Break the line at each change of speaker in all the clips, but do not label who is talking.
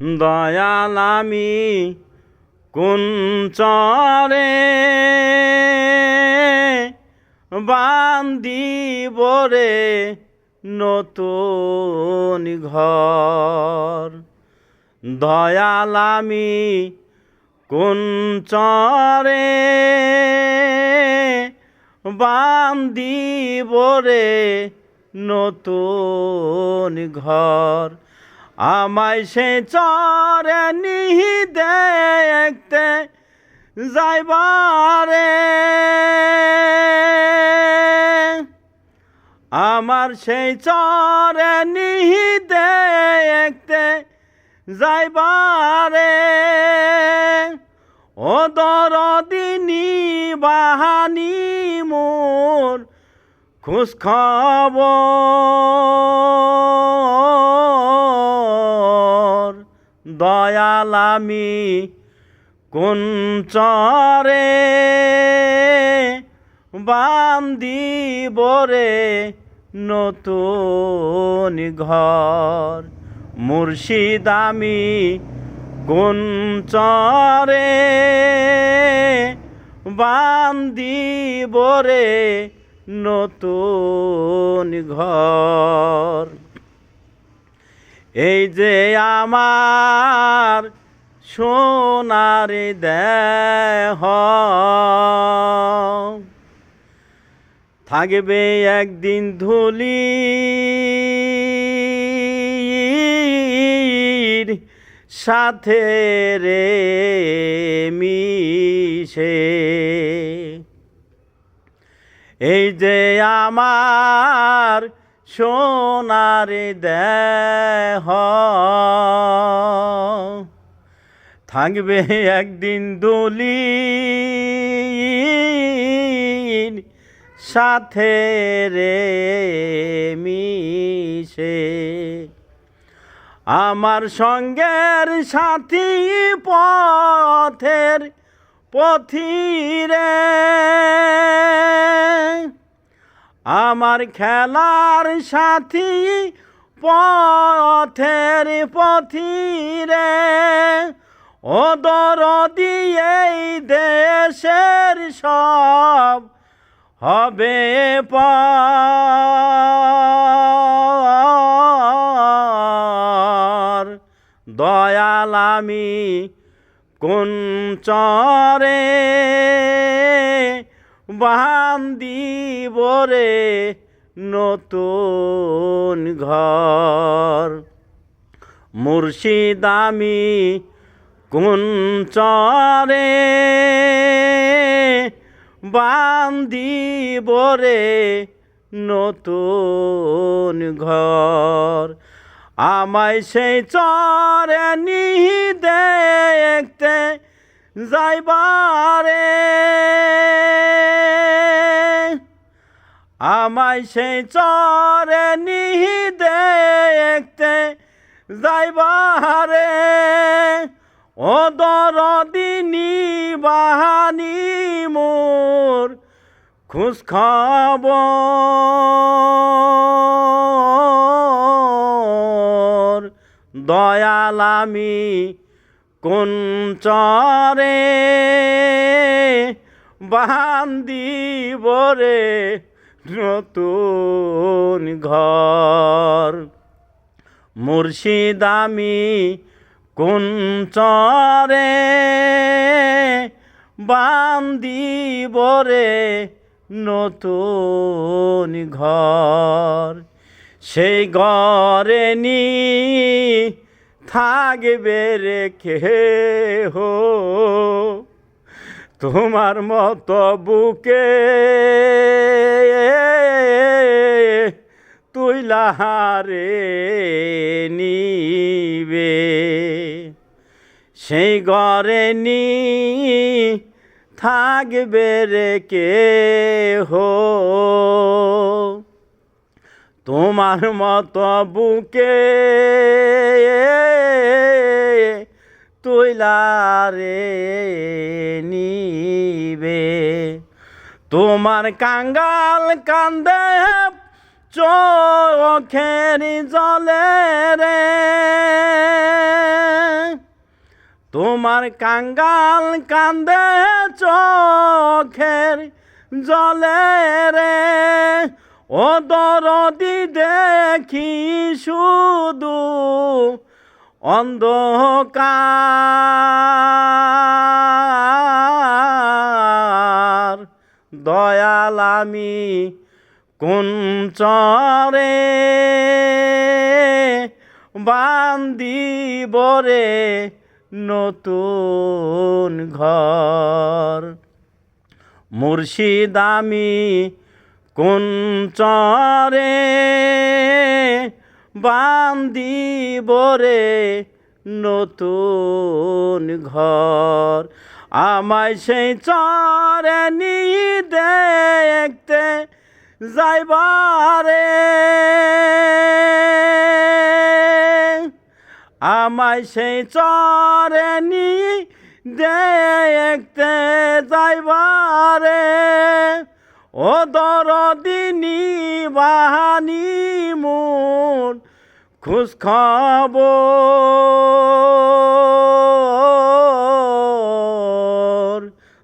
দয়াল আমি কোন চরে বান্দিব রে নতুন ঘর? দয়াল আমি কোন চরে বান্দিব রে নতুন ঘর? আমায় সে চরে নিহি দেখতে যাইবারে। আমার সেই চরে নিহি দেখতে যাইবারে। ও দরদিনী বাহানি মোর খোঁজ খবর। আমি কোন চরে বান্দিব রে নতুন ঘর মুর্শিদ আমি কোন চরে বান্দিব রে নতুন ঘর এই যে আমার সোনার দেহ। থাকবে একদিন ধুলি সাথে রে মিশে। এই যে আমার সোনার দেহ। থাকবে একদিন দলি সাথে রে মিশে। আমার সঙ্গের সাথী পথের পথিরে। আমার খেলার সাথী পথের পথিরে ও দরদি, এই দেশের সব হবে পর। দয়াল আমি কোন চরে বান্দিব রে নতুন ঘর। মুর্শিদ আমি কোন চরে রে নতুন ঘর। আমায় সেই চরে নিহি দেখতে যাইবারে আমায় সেই চরে নিহি দেখতে যাইবারে ও দরদিনী বাহানি মোর খোঁজ খবর। দয়াল কোন চরে বান্দিব রে? নতুন ঘর। মুর্শিদ আমি কোন চরে বান্দিব রে নতুন ঘর? সেই ঘরে নি থাকবে রেখে হো তোমার মতো বুকে তুইলাহারে নিবে। সেই ঘরে নি থাকবে রে কে হো তোমার মতো বুকে তুইলারে নিবে। তোমার কাঙ্গাল কান্দে চোখের জলে রে। তোমার কাঙ্গাল কান্দে চোখের জলে রে। ও দরদি দেখি শুধু অন্ধকার। দয়াল আমি কোন চরে বান্দিব রে নতুন ঘর? মুর্শিদ আমি কোন চরে বান্দিব রে নতুন ঘর। আমায় সেই চরে নি দেখতে যাইবারে। আমায় সেই চরে নি দেখতে যাইবারে। ও দরদিনী বাহানি খুশ খবর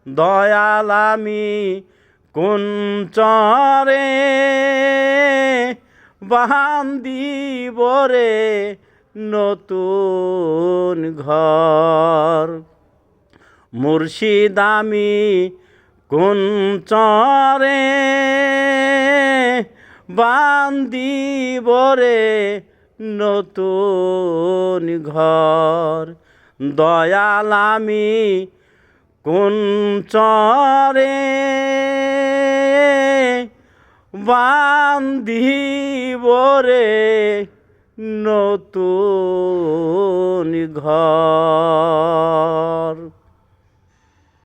দয়াল আমি কোন চরে বান্দিব রে নতুন ঘর? মুর্শিদ আমি কোন চরে বান্দিব রে নতুন ঘর। দয়াল আমি কোন চরে বান্ধিব নতুন ঘর।